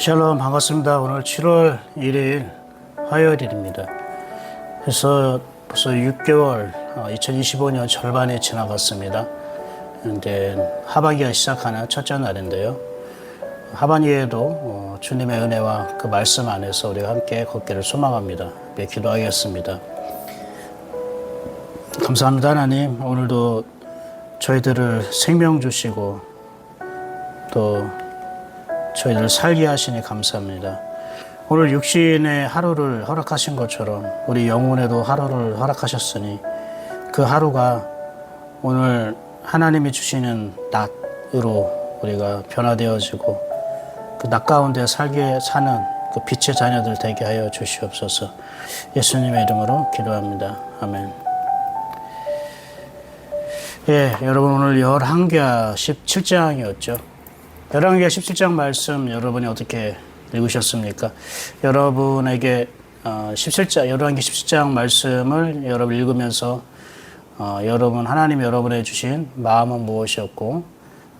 샬롬 반갑습니다. 오늘 7월 1일 화요일입니다. 그래서 벌써 6개월, 2025년 절반이 지나갔습니다. 이제 하반기가 시작하는 첫째 날인데요. 하반기에도 어, 주님의 은혜와 그 말씀 안에서 우리가 함께 걷기를 소망합니다. 네, 기도하겠습니다. 감사합니다, 하나님. 오늘도 저희들을 생명 주시고 또 저희를 살게 하시니 감사합니다. 오늘 육신의 하루를 허락하신 것처럼 우리 영혼에도 하루를 허락하셨으니 그 하루가 오늘 하나님이 주시는 낮으로 우리가 변화되어지고 그 낮 가운데 살게 사는 그 빛의 자녀들 되게 하여 주시옵소서. 예수님의 이름으로 기도합니다. 아멘. 예, 여러분 오늘 11개 17장이었죠. 11개 17장 말씀 여러분이 어떻게 읽으셨습니까? 여러분에게 어, 17장, 11개 17장 말씀을 여러분 읽으면서 어, 여러분, 하나님 여러분에 주신 마음은 무엇이었고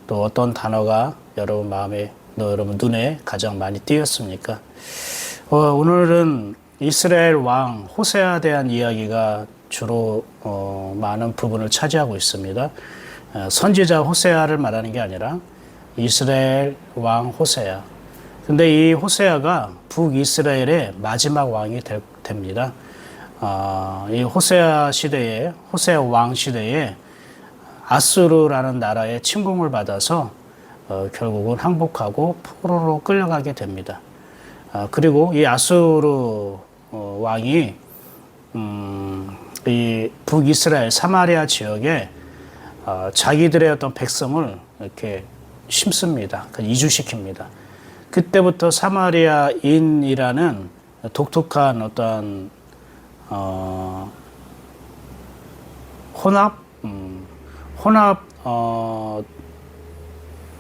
또 어떤 단어가 여러분 마음에, 너 여러분 눈에 가장 많이 띄었습니까? 어, 오늘은 이스라엘 왕 호세아에 대한 이야기가 주로 어, 많은 부분을 차지하고 있습니다. 어, 선지자 호세아를 말하는 게 아니라 이스라엘 왕 호세아. 근데 이 호세아가 북이스라엘의 마지막 왕이 될, 됩니다. 어, 이 호세아 시대에 호세아 왕 시대에 아수르라는 나라의 침공을 받아서 어, 결국은 항복하고 포로로 끌려가게 됩니다. 어, 그리고 이 아수르 어, 왕이 음, 이 북이스라엘 사마리아 지역에 어, 자기들의 어떤 백성을 이렇게 심습니다. 그 이주시킵니다. 그때부터 사마리아인이라는 독특한 어떤 어, 혼합 음, 혼합 어,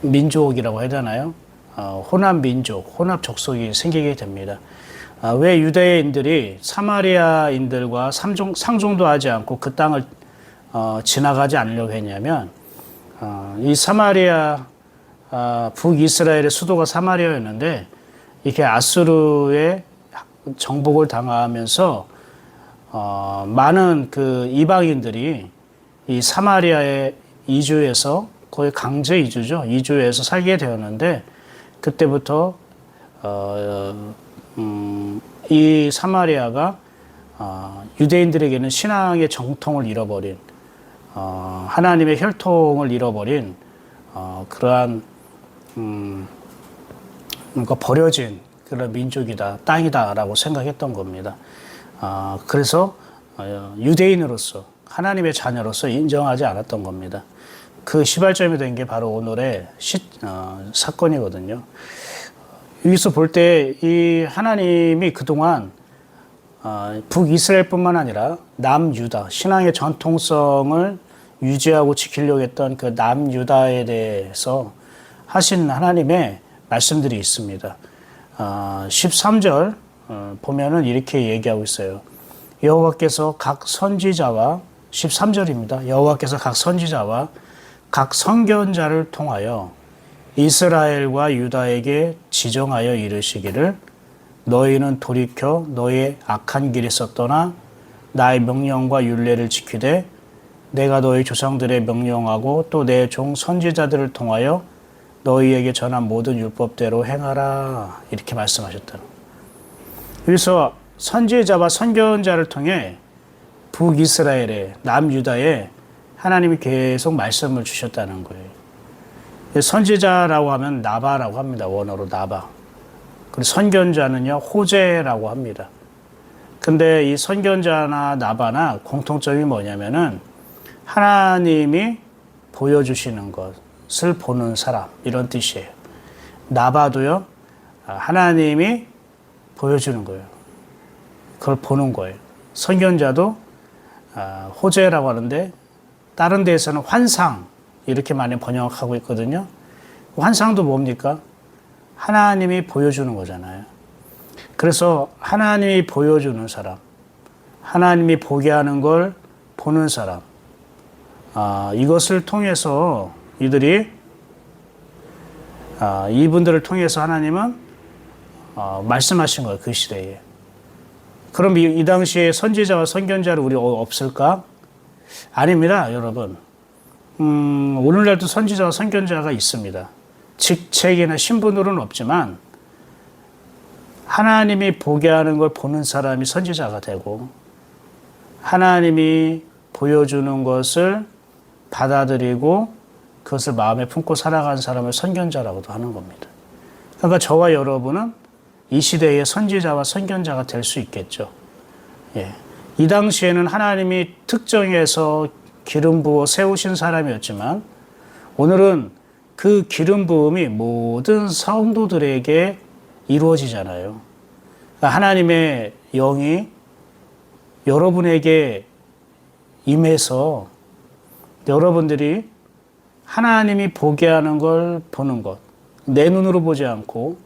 민족이라고 해야 되나요? 어, 혼합 민족, 혼합 족속이 생기게 됩니다. 아, 왜 유대인들이 사마리아인들과 상종, 상종도 하지 않고 그 땅을 어, 지나가지 않으려고 했냐면 어, 이 사마리아 아, 북이스라엘의 수도가 사마리아였는데 이렇게 아수르의 정복을 당하면서 어, 많은 그 이방인들이 이 사마리아에 이주해서 거의 강제 이주죠. 이주해서 살게 되었는데 그때부터 어, 음, 이 사마리아가 어, 유대인들에게는 신앙의 정통을 잃어버린 어, 하나님의 혈통을 잃어버린 어, 그러한 음, 뭔가 버려진 그런 민족이다, 땅이다라고 생각했던 겁니다. 아, 그래서 어, 유대인으로서 하나님의 자녀로서 인정하지 않았던 겁니다. 그 시발점이 된 게 바로 오늘의 시, 어, 사건이거든요. 여기서 볼 때 이 하나님이 그동안 어, 북이스라엘뿐만 아니라 남유다 신앙의 전통성을 유지하고 지키려고 했던 그 남유다에 대해서 하신 하나님의 말씀들이 있습니다. 어, 13절 어, 보면은 이렇게 얘기하고 있어요. 여호와께서 각 선지자와 13절입니다. 여호와께서 각 선지자와 각 선견자를 통하여 이스라엘과 유다에게 지정하여 이르시기를 너희는 돌이켜 너의 악한 길에서 떠나 나의 명령과 윤례를 지키되 내가 너희 조상들의 명령하고 또 내 종 선지자들을 통하여 너희에게 전한 모든 율법대로 행하라 이렇게 말씀하셨다. 그래서 선지자와 선견자를 통해 북이스라엘의 남유다에 하나님이 계속 말씀을 주셨다는 거예요. 선지자라고 하면 나바라고 합니다. 원어로 나바. 그리고 선견자는요 호제라고 합니다. 근데 이 선견자나 나바나 공통점이 뭐냐면은 하나님이 보여주시는 것 을 보는 사람 이런 뜻이에요. 나바도요 하나님이 보여주는 거예요. 그걸 보는 거예요. 선견자도 호재라고 하는데 다른 데에서는 환상 이렇게 많이 번역하고 있거든요. 환상도 뭡니까? 하나님이 보여주는 거잖아요. 그래서 하나님이 보여주는 사람, 하나님이 보게 하는 걸 보는 사람, 아, 이것을 통해서 이들이 아, 이분들을 통해서 하나님은 어, 말씀하신 거예요. 그 시대에. 그럼 이, 이 당시에 선지자와 선견자를 우리 어, 없을까? 아닙니다, 여러분. 음, 오늘날도 선지자와 선견자가 있습니다. 직책이나 신분으로는 없지만 하나님이 보게 하는 걸 보는 사람이 선지자가 되고 하나님이 보여주는 것을 받아들이고 그것을 마음에 품고 살아가는 사람을 선견자라고도 하는 겁니다. 그러니까 저와 여러분은 이 시대의 선지자와 선견자가 될 수 있겠죠. 예. 이 당시에는 하나님이 특정해서 기름 부어 세우신 사람이었지만 오늘은 그 기름 부음이 모든 성도들에게 이루어지잖아요. 그러니까 하나님의 영이 여러분에게 임해서 여러분들이 하나님이 보게 하는 걸 보는 것, 내 눈으로 보지 않고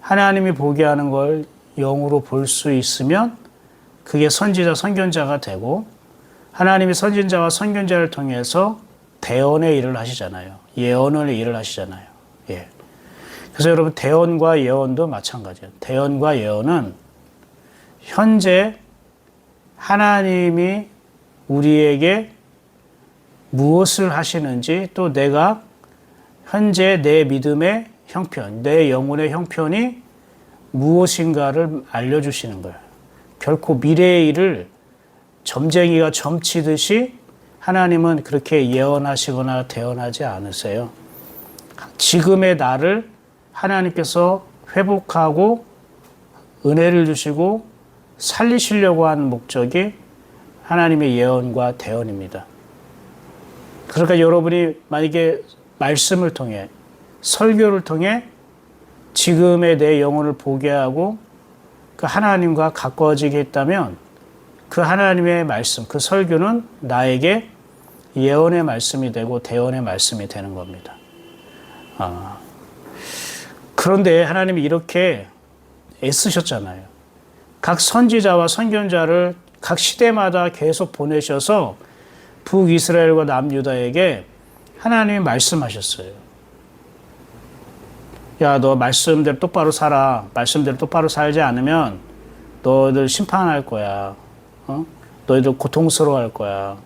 하나님이 보게 하는 걸 영으로 볼 수 있으면 그게 선지자, 선견자가 되고 하나님이 선진자와 선견자를 통해서 대언의 일을 하시잖아요. 예언의 일을 하시잖아요. 예. 그래서 여러분 대언과 예언도 마찬가지예요. 대언과 예언은 현재 하나님이 우리에게 무엇을 하시는지 또 내가 현재 내 믿음의 형편, 내 영혼의 형편이 무엇인가를 알려주시는 거예요. 결코 미래의 일을 점쟁이가 점치듯이 하나님은 그렇게 예언하시거나 대언하지 않으세요. 지금의 나를 하나님께서 회복하고 은혜를 주시고 살리시려고 하는 목적이 하나님의 예언과 대언입니다. 그러니까 여러분이 만약에 말씀을 통해 설교를 통해 지금의 내 영혼을 보게 하고 그 하나님과 가까워지게 했다면 그 하나님의 말씀, 그 설교는 나에게 예언의 말씀이 되고 대언의 말씀이 되는 겁니다. 아, 그런데 하나님이 이렇게 애쓰셨잖아요. 각 선지자와 선견자를 각 시대마다 계속 보내셔서 북이스라엘과 남유다에게 하나님이 말씀하셨어요. 야, 너 말씀대로 똑바로 살아. 말씀대로 똑바로 살지 않으면 너희들 심판할 거야. 어? 너희들 고통스러워 할 거야.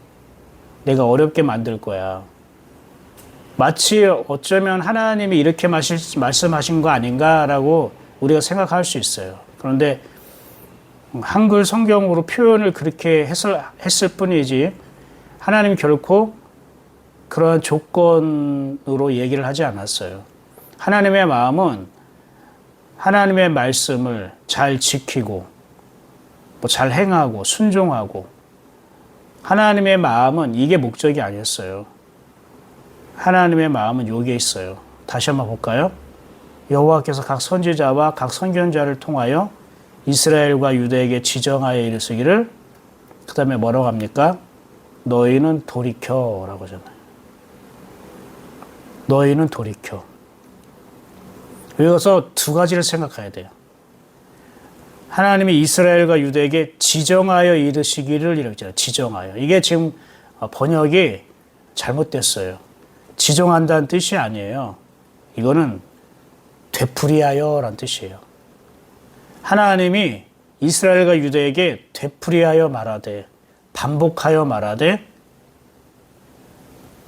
내가 어렵게 만들 거야. 마치 어쩌면 하나님이 이렇게 마실, 말씀하신 거 아닌가라고 우리가 생각할 수 있어요. 그런데 한글 성경으로 표현을 그렇게 했을, 했을 뿐이지 하나님 결코 그러한 조건으로 얘기를 하지 않았어요. 하나님의 마음은 하나님의 말씀을 잘 지키고 뭐 잘 행하고 순종하고 하나님의 마음은 이게 목적이 아니었어요. 하나님의 마음은 여기에 있어요. 다시 한번 볼까요? 여호와께서 각 선지자와 각 선견자를 통하여 이스라엘과 유대에게 지정하여 이르시기를 그 다음에 뭐라고 합니까? 너희는 돌이켜 라고 하잖아요. 너희는 돌이켜. 여기서 두 가지를 생각해야 돼요. 하나님이 이스라엘과 유대에게 지정하여 이르시기를 이렇게 지정하여. 이게 지금 번역이 잘못됐어요. 지정한다는 뜻이 아니에요. 이거는 되풀이하여라는 뜻이에요. 하나님이 이스라엘과 유대에게 되풀이하여 말하되 반복하여 말하되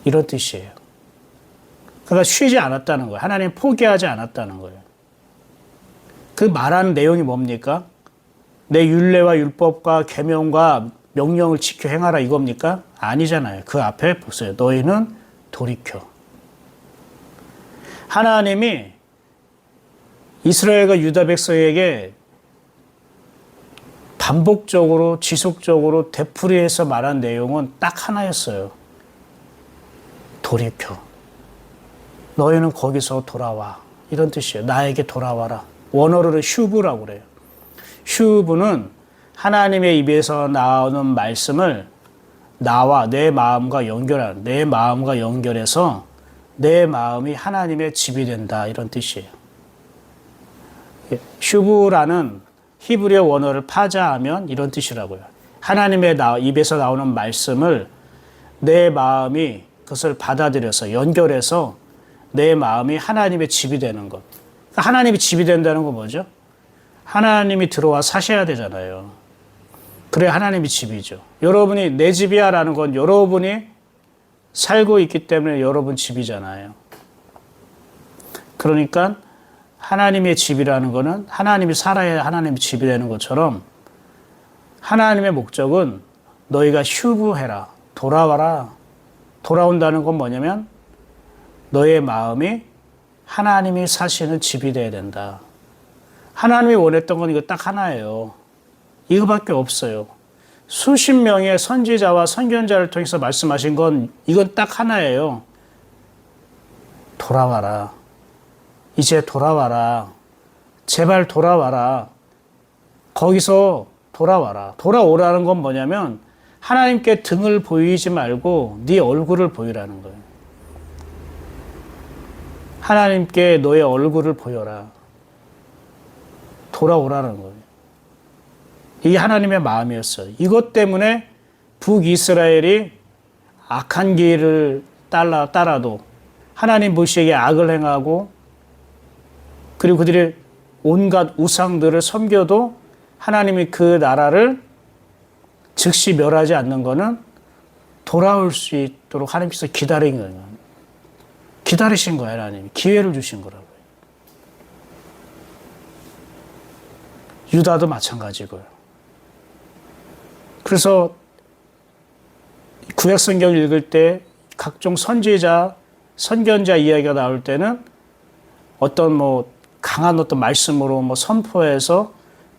이런 뜻이에요. 그러니까 쉬지 않았다는 거예요. 하나님 포기하지 않았다는 거예요. 그 말하는 내용이 뭡니까? 내 율례와 율법과 계명과 명령을 지켜 행하라 이겁니까? 아니잖아요. 그 앞에 보세요. 너희는 돌이켜. 하나님이 이스라엘과 유다 백성에게 반복적으로 지속적으로 되풀이해서 말한 내용은 딱 하나였어요. 돌이켜. 너희는 거기서 돌아와. 이런 뜻이에요. 나에게 돌아와라. 원어로는 슈브라고 그래요. 슈브는 하나님의 입에서 나오는 말씀을 나와 내 마음과 연결하는, 내 마음과 연결해서 내 마음이 하나님의 집이 된다. 이런 뜻이에요. 예, 슈브라는 히브리어 원어를 파자하면 이런 뜻이라고요. 하나님의 입에서 나오는 말씀을 내 마음이 그것을 받아들여서 연결해서 내 마음이 하나님의 집이 되는 것. 그러니까 하나님이 집이 된다는 건 뭐죠? 하나님이 들어와 사셔야 되잖아요. 그래 하나님이 집이죠. 여러분이 내 집이야라는 건 여러분이 살고 있기 때문에 여러분 집이잖아요. 그러니까 하나님의 집이라는 거는 하나님이 살아야 하나님의 집이 되는 것처럼 하나님의 목적은 너희가 휴부해라. 돌아와라. 돌아온다는 건 뭐냐면 너의 마음이 하나님이 사시는 집이 돼야 된다. 하나님이 원했던 건 이거 딱 하나예요. 이거밖에 없어요. 수십 명의 선지자와 선견자를 통해서 말씀하신 건 이건 딱 하나예요. 돌아와라. 이제 돌아와라. 제발 돌아와라. 거기서 돌아와라. 돌아오라는 건 뭐냐면 하나님께 등을 보이지 말고 네 얼굴을 보이라는 거예요. 하나님께 너의 얼굴을 보여라. 돌아오라는 거예요. 이게 하나님의 마음이었어요. 이것 때문에 북이스라엘이 악한 길을 따라, 따라도 하나님 모시에게 악을 행하고 그리고 그들의 온갖 우상들을 섬겨도 하나님이 그 나라를 즉시 멸하지 않는 것은 돌아올 수 있도록 하나님께서 기다린 거예요. 기다리신 거예요, 하나님이. 기회를 주신 거라고요. 유다도 마찬가지고요. 그래서 구약 성경 읽을 때 각종 선지자, 선견자 이야기가 나올 때는 어떤 뭐 강한 어떤 말씀으로 뭐 선포해서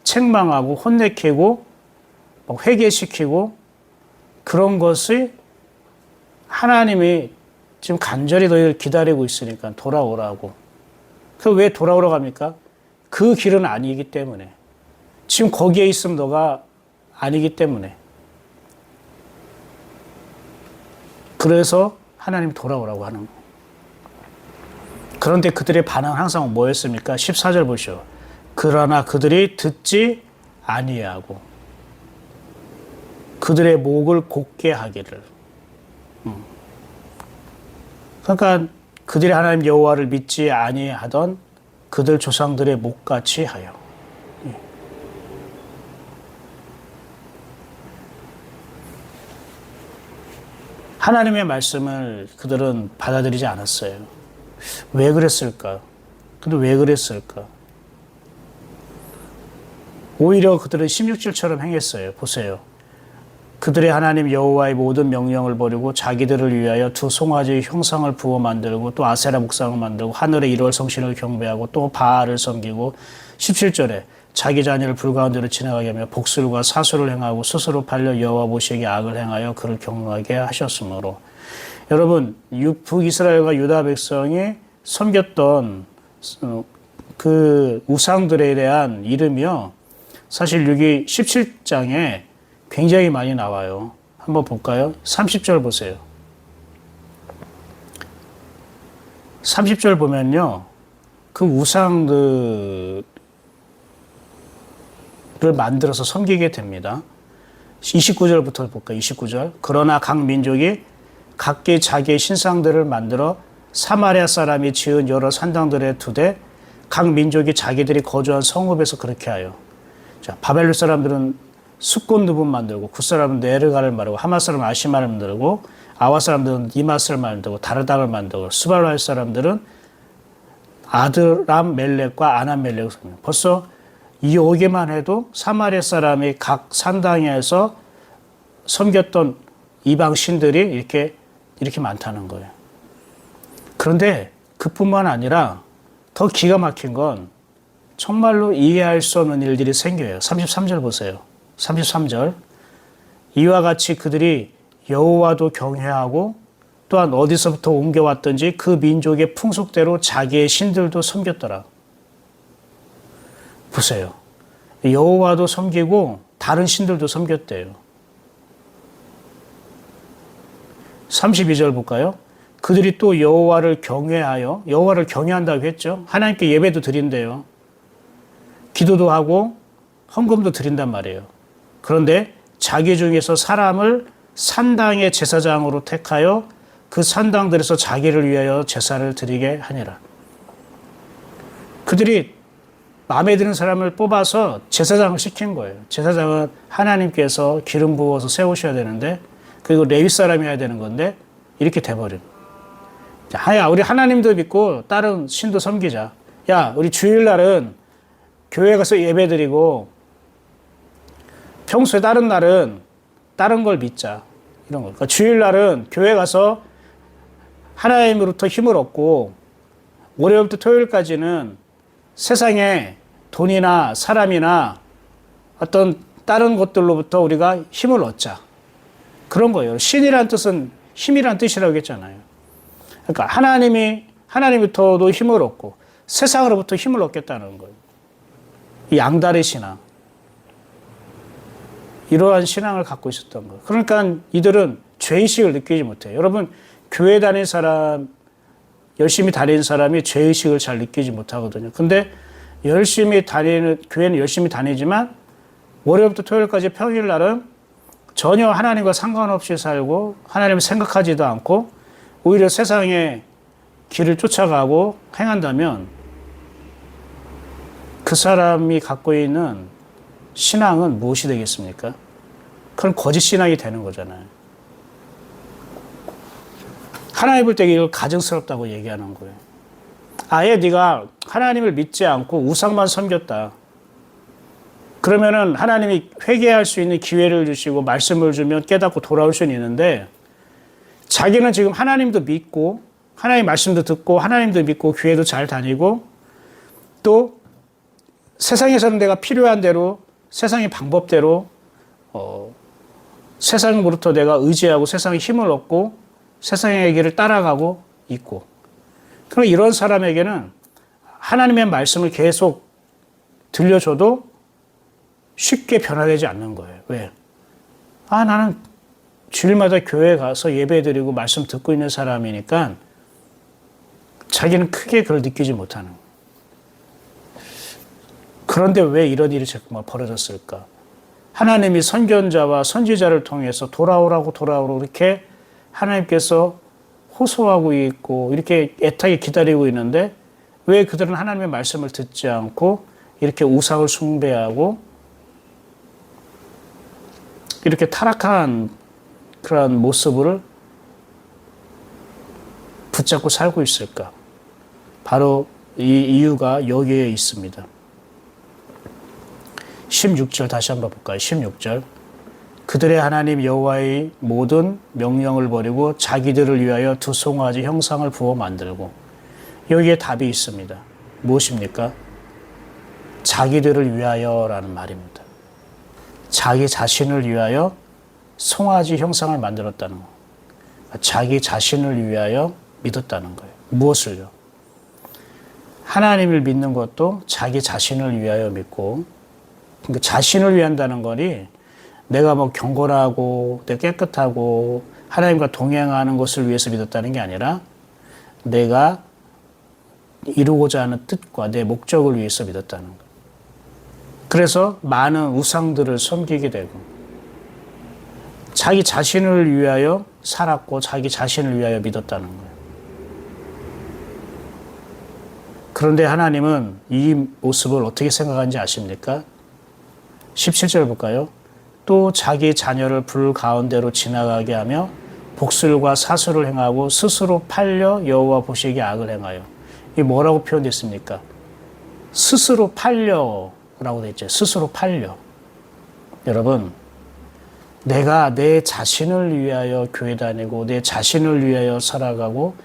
책망하고 혼내키고 뭐 회개시키고 그런 것이 하나님이 지금 간절히 너희를 기다리고 있으니까 돌아오라고. 그 왜 돌아오라고 합니까? 그 길은 아니기 때문에. 지금 거기에 있으면 너가 아니기 때문에. 그래서 하나님 돌아오라고 하는 거. 그런데 그들의 반응 항상 뭐였습니까? 14절 보시오. 그러나 그들이 듣지 아니하고 그들의 목을 곧게 하기를. 음. 그러니까 그들이 하나님 여호와를 믿지 아니하던 그들 조상들의 목같이 하여. 예. 하나님의 말씀을 그들은 받아들이지 않았어요. 왜 그랬을까? 근데 왜 그랬을까? 오히려 그들은 16절처럼 행했어요. 보세요. 그들의 하나님 여호와의 모든 명령을 버리고 자기들을 위하여 두 송아지의 형상을 부어 만들고 또 아세라 목상을 만들고 하늘의 일월 성신을 경배하고 또 바알을 섬기고 17절에 자기 자녀를 불가운 대로 지나가게 하며 복술과 사수를 행하고 스스로 팔려 여호와 보시기에 악을 행하여 그를 경노하게 하셨으므로 여러분 북이스라엘과 유다 백성이 섬겼던 어, 그 우상들에 대한 이름이요 사실 여기 17장에 굉장히 많이 나와요. 한번 볼까요? 30절 보세요. 30절 보면요. 그 우상들을 만들어서 섬기게 됩니다. 29절부터 볼까요? 29절. 그러나 각 민족이 각기 자기의 신상들을 만들어 사마리아 사람이 지은 여러 산당들에 두되 각 민족이 자기들이 거주한 성읍에서 그렇게 하여. 자, 바벨론 사람들은 수꽃 누분 만들고 굿 사람은 네르가를 만들고 하마 사람은 아시마를 만들고 아와 사람들은 이마스를 만들고 다르닥을 만들고 스발라의 사람들은 아드람 멜렉과 아남 멜렉을 섬깁니다. 벌써 이 오개만 해도 사마리아 사람이 각 산당에서 섬겼던 이방 신들이 이렇게 이렇게 많다는 거예요. 그런데 그뿐만 아니라 더 기가 막힌 건 정말로 이해할 수 없는 일들이 생겨요. 33절 보세요. 33절 이와 같이 그들이 여호와도 경외하고 또한 어디서부터 옮겨왔든지 그 민족의 풍속대로 자기의 신들도 섬겼더라. 보세요. 여호와도 섬기고 다른 신들도 섬겼대요. 32절 볼까요? 그들이 또 여호와를 경외하여 여호와를 경외한다고 했죠. 하나님께 예배도 드린대요. 기도도 하고 헌금도 드린단 말이에요. 그런데 자기 중에서 사람을 산당의 제사장으로 택하여 그 산당들에서 자기를 위하여 제사를 드리게 하니라. 그들이 마음에 드는 사람을 뽑아서 제사장을 시킨 거예요. 제사장은 하나님께서 기름 부어서 세우셔야 되는데 그리고 레위 사람이어야 되는 건데 이렇게 돼버린. 하야 우리 하나님도 믿고 다른 신도 섬기자. 야 우리 주일날은 교회 가서 예배드리고 평소에 다른 날은 다른 걸 믿자. 이런 거. 그러니까 주일날은 교회 가서 하나님으로부터 힘을 얻고 월요일부터 토요일까지는 세상에 돈이나 사람이나 어떤 다른 것들로부터 우리가 힘을 얻자. 그런 거예요. 신이란 뜻은 힘이란 뜻이라고 했잖아요. 그러니까 하나님이 하나님부터도 힘을 얻고 세상으로부터 힘을 얻겠다는 거예요. 이 양다리 신앙. 이러한 신앙을 갖고 있었던 거예요. 그러니까 이들은 죄의식을 느끼지 못해요. 여러분, 교회 다닌 사람, 열심히 다니는 사람이 죄의식을 잘 느끼지 못하거든요. 근데 열심히 다니는, 교회는 열심히 다니지만 월요일부터 토요일까지 평일 날은 전혀 하나님과 상관없이 살고 하나님을 생각하지도 않고 오히려 세상의 길을 쫓아가고 행한다면 그 사람이 갖고 있는 신앙은 무엇이 되겠습니까? 그건 거짓 신앙이 되는 거잖아요. 하나님 볼 때 이걸 가증스럽다고 얘기하는 거예요. 아예 네가 하나님을 믿지 않고 우상만 섬겼다. 그러면은 하나님이 회개할 수 있는 기회를 주시고 말씀을 주면 깨닫고 돌아올 수는 있는데 자기는 지금 하나님도 믿고 하나님 말씀도 듣고 하나님도 믿고 교회도 잘 다니고 또 세상에서는 내가 필요한 대로 세상의 방법대로 어, 세상으로부터 내가 의지하고 세상의 힘을 얻고 세상의 길을 따라가고 있고. 그럼 이런 사람에게는 하나님의 말씀을 계속 들려줘도 쉽게 변화되지 않는 거예요. 왜? 아, 나는 주일마다 교회 가서 예배 드리고 말씀 듣고 있는 사람이니까 자기는 크게 그걸 느끼지 못하는 거예요. 그런데 왜 이런 일이 자꾸만 벌어졌을까? 하나님이 선견자와 선지자를 통해서 돌아오라고 돌아오라고 이렇게 하나님께서 호소하고 있고 이렇게 애타게 기다리고 있는데 왜 그들은 하나님의 말씀을 듣지 않고 이렇게 우상을 숭배하고 이렇게 타락한 그러한 모습을 붙잡고 살고 있을까? 바로 이 이유가 여기에 있습니다. 16절 다시 한번 볼까요? 16절. 그들의 하나님 여호와의 모든 명령을 버리고 자기들을 위하여 두 송아지 형상을 부어 만들고 여기에 답이 있습니다. 무엇입니까? 자기들을 위하여라는 말입니다. 자기 자신을 위하여 송아지 형상을 만들었다는 거. 자기 자신을 위하여 믿었다는 거예요. 무엇을요? 하나님을 믿는 것도 자기 자신을 위하여 믿고 그러니까 자신을 위한다는 거니 내가 뭐 경건하고 내가 깨끗하고 하나님과 동행하는 것을 위해서 믿었다는 게 아니라 내가 이루고자 하는 뜻과 내 목적을 위해서 믿었다는 거. 그래서 많은 우상들을 섬기게 되고 자기 자신을 위하여 살았고 자기 자신을 위하여 믿었다는 거예요. 그런데 하나님은 이 모습을 어떻게 생각하는지 아십니까? 17절 볼까요? 또 자기 자녀를 불 가운데로 지나가게 하며 복술과 사수를 행하고 스스로 팔려 여호와 보시기에 악을 행하여 이 뭐라고 표현됐습니까? 스스로 팔려 라고 됐죠. 스스로 팔려. 여러분, 내가 내 자신을 위하여 교회 다니고 내 자신을 위하여 살아가고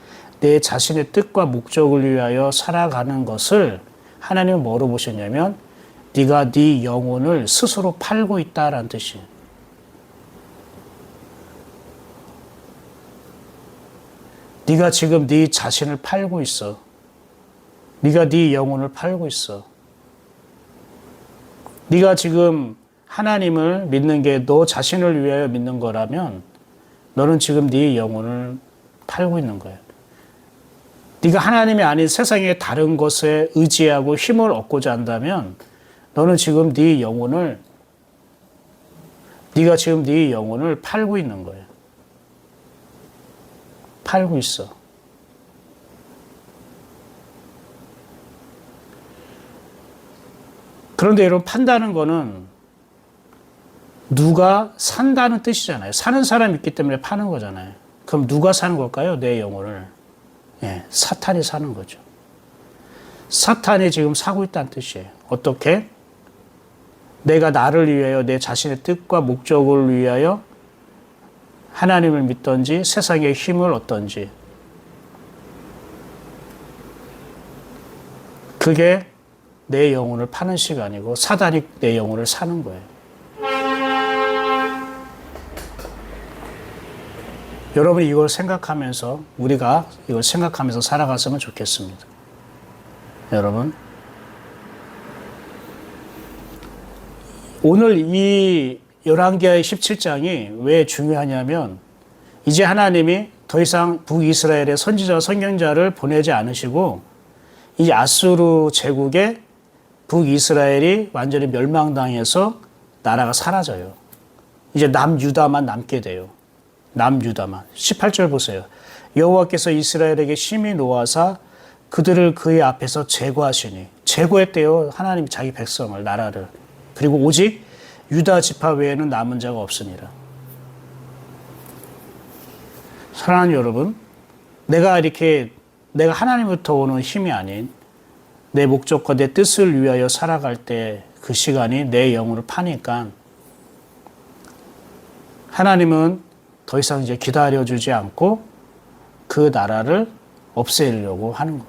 내 자신의 뜻과 목적을 위하여 살아가는 것을 하나님은 뭐로 보셨냐면 네가 네 영혼을 스스로 팔고 있다라는 뜻이에요. 네가 지금 네 자신을 팔고 있어. 네가 네 영혼을 팔고 있어. 네가 지금 하나님을 믿는 게 너 자신을 위하여 믿는 거라면 너는 지금 네 영혼을 팔고 있는 거야. 네가 하나님이 아닌 세상의 다른 것에 의지하고 힘을 얻고자 한다면 너는 지금 네 영혼을 네가 지금 네 영혼을 팔고 있는 거야. 팔고 있어. 그런데 여러분 판다는 거는 누가 산다는 뜻이잖아요. 사는 사람이 있기 때문에 파는 거잖아요. 그럼 누가 사는 걸까요? 내 영혼을. 예, 사탄이 사는 거죠. 사탄이 지금 사고 있다는 뜻이에요. 어떻게? 내가 나를 위하여 내 자신의 뜻과 목적을 위하여 하나님을 믿던지 세상의 힘을 얻던지 그게 내 영혼을 파는 시간이고 사단이 내 영혼을 사는 거예요. 여러분이 이걸 생각하면서 우리가 이걸 생각하면서 살아갔으면 좋겠습니다. 여러분 오늘 이 열왕기하 17장이 왜 중요하냐면 이제 하나님이 더 이상 북이스라엘의 선지자 선경자를 보내지 않으시고 이 아수르 제국의 북이스라엘이 완전히 멸망당해서 나라가 사라져요. 이제 남유다만 남게 돼요. 남유다만. 18절 보세요. 여호와께서 이스라엘에게 심히 노하사 그들을 그의 앞에서 제거하시니 제거했대요. 하나님 자기 백성을 나라를. 그리고 오직 유다 지파 외에는 남은 자가 없으니라. 사랑하는 여러분, 내가 이렇게 내가 하나님부터 오는 힘이 아닌 내 목적과 내 뜻을 위하여 살아갈 때 그 시간이 내 영혼을 파니까 하나님은 더 이상 이제 기다려주지 않고 그 나라를 없애려고 하는 거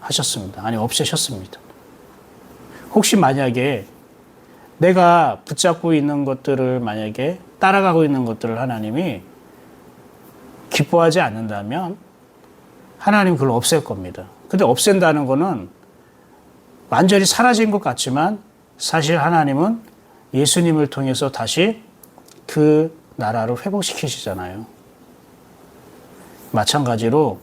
하셨습니다. 아니 없애셨습니다. 혹시 만약에 내가 붙잡고 있는 것들을 만약에 따라가고 있는 것들을 하나님이 기뻐하지 않는다면 하나님 그걸 없앨 겁니다. 근데 없앤다는 거는 완전히 사라진 것 같지만 사실 하나님은 예수님을 통해서 다시 그 나라를 회복시키시잖아요. 마찬가지로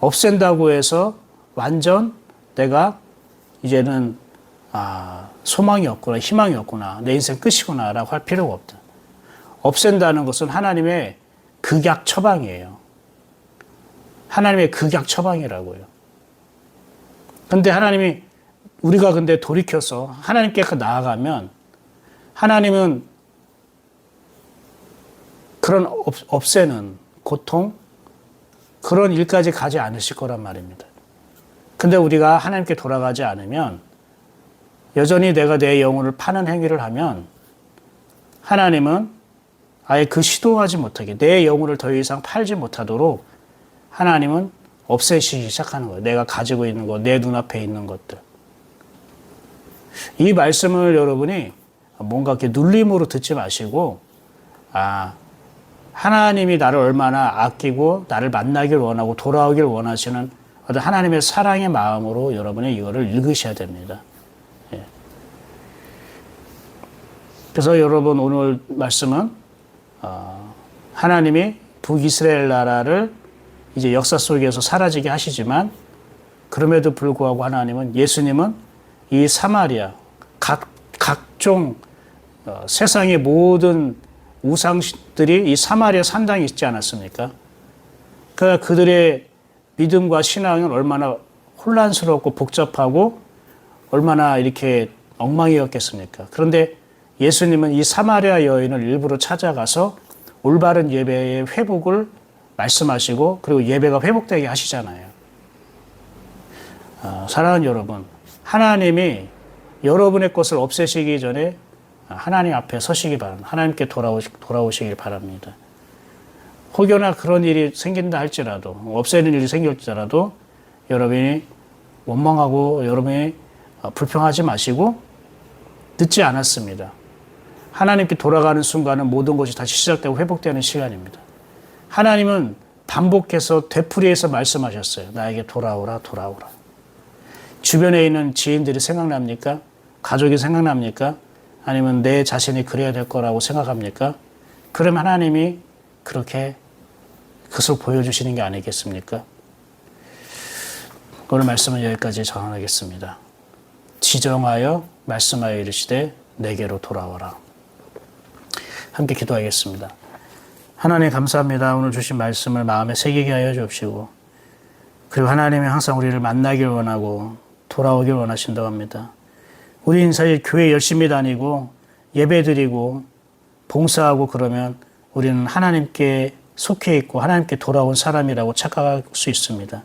없앤다고 해서 완전 내가 이제는 아, 소망이 없구나, 희망이 없구나, 내 인생 끝이구나 라고 할 필요가 없다. 없앤다는 것은 하나님의 극약 처방이에요. 하나님의 극약 처방이라고요. 근데 하나님이 우리가 근데 돌이켜서 하나님께 나아가면 하나님은 그런 없애는 고통 그런 일까지 가지 않으실 거란 말입니다. 근데 우리가 하나님께 돌아가지 않으면 여전히 내가 내 영혼을 파는 행위를 하면 하나님은 아예 그 시도하지 못하게 내 영혼을 더 이상 팔지 못하도록 하나님은 없애시기 시작하는 거예요. 내가 가지고 있는 것, 내 눈앞에 있는 것들. 이 말씀을 여러분이 뭔가 이렇게 눌림으로 듣지 마시고, 아, 하나님이 나를 얼마나 아끼고 나를 만나길 원하고 돌아오길 원하시는 어떤 하나님의 사랑의 마음으로 여러분이 이거를 읽으셔야 됩니다. 예. 그래서 여러분 오늘 말씀은 어, 하나님이 북이스라엘 나라를 이제 역사 속에서 사라지게 하시지만 그럼에도 불구하고 하나님은 예수님은 이 사마리아 각 각종 어, 세상의 모든 우상들이 이 사마리아 산당에 있지 않았습니까? 그 그들의 믿음과 신앙은 얼마나 혼란스럽고 복잡하고 얼마나 이렇게 엉망이었겠습니까? 그런데 예수님은 이 사마리아 여인을 일부러 찾아가서 올바른 예배의 회복을 말씀하시고 그리고 예배가 회복되게 하시잖아요. 어, 사랑하는 여러분, 하나님이 여러분의 것을 없애시기 전에 하나님 앞에 서시기 바랍니다. 하나님께 돌아오시, 돌아오시길 바랍니다. 혹여나 그런 일이 생긴다 할지라도, 없애는 일이 생길지라도, 여러분이 원망하고 여러분이 불평하지 마시고, 늦지 않았습니다. 하나님께 돌아가는 순간은 모든 것이 다시 시작되고 회복되는 시간입니다. 하나님은 반복해서 되풀이해서 말씀하셨어요. 나에게 돌아오라, 돌아오라. 주변에 있는 지인들이 생각납니까? 가족이 생각납니까? 아니면 내 자신이 그래야 될 거라고 생각합니까? 그럼 하나님이 그렇게 그것을 보여주시는 게 아니겠습니까? 오늘 말씀은 여기까지 전하겠습니다. 지정하여 말씀하여 이르시되 내게로 돌아와라. 함께 기도하겠습니다. 하나님 감사합니다. 오늘 주신 말씀을 마음에 새기게 하여 주옵시고 그리고 하나님이 항상 우리를 만나길 원하고 돌아오길 원하신다고 합니다. 우리는 사실 교회 열심히 다니고 예배 드리고 봉사하고 그러면 우리는 하나님께 속해 있고 하나님께 돌아온 사람이라고 착각할 수 있습니다.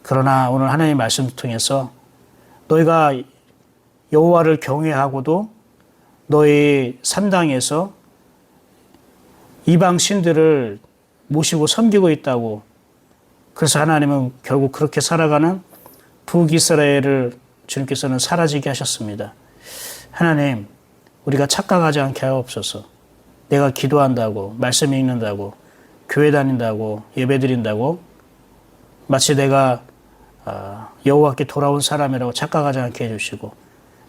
그러나 오늘 하나님 말씀 통해서 너희가 여호와를 경외하고도 너희 산당에서 이방 신들을 모시고 섬기고 있다고 그래서 하나님은 결국 그렇게 살아가는 북이스라엘을 주님께서는 사라지게 하셨습니다. 하나님, 우리가 착각하지 않게 하옵소서. 내가 기도한다고, 말씀 읽는다고, 교회 다닌다고, 예배 드린다고, 마치 내가 아, 여호와께 돌아온 사람이라고 착각하지 않게 해주시고,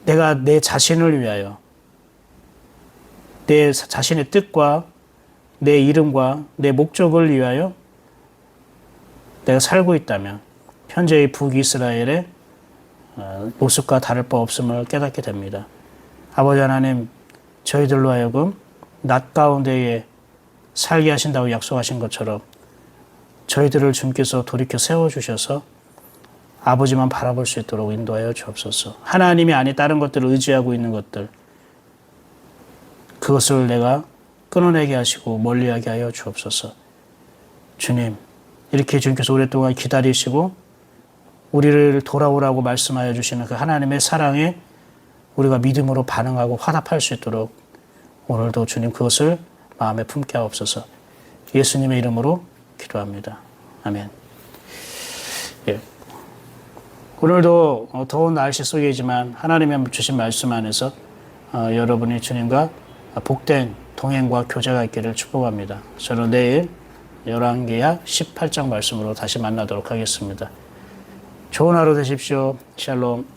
내가 내 자신을 위하여, 내 자신의 뜻과 내 이름과 내 목적을 위하여 내가 살고 있다면 현재의 북이스라엘의 어, 모습과 다를 바 없음을 깨닫게 됩니다. 아버지 하나님, 저희들로 하여금 낮 가운데에 살게 하신다고 약속하신 것처럼 저희들을 주님께서 돌이켜 세워주셔서 아버지만 바라볼 수 있도록 인도하여 주옵소서. 하나님이 아니 다른 것들을 의지하고 있는 것들, 그것을 내가 끊어내게 하시고 멀리하게 하여 주옵소서. 주님, 이렇게 주님께서 오랫동안 기다리시고 우리를 돌아오라고 말씀하여 주시는 그 하나님의 사랑에 우리가 믿음으로 반응하고 화답할 수 있도록 오늘도 주님 그것을 마음에 품게 하옵소서. 예수님의 이름으로 기도합니다. 아멘. 예. 오늘도 어, 더운 날씨 속이지만 하나님의 주신 말씀 안에서 어, 여러분이 주님과 복된 동행과 교제가 있기를 축복합니다. 저는 내일 열왕기야 18장 말씀으로 다시 만나도록 하겠습니다. 좋은 하루 되십시오. 샬롬.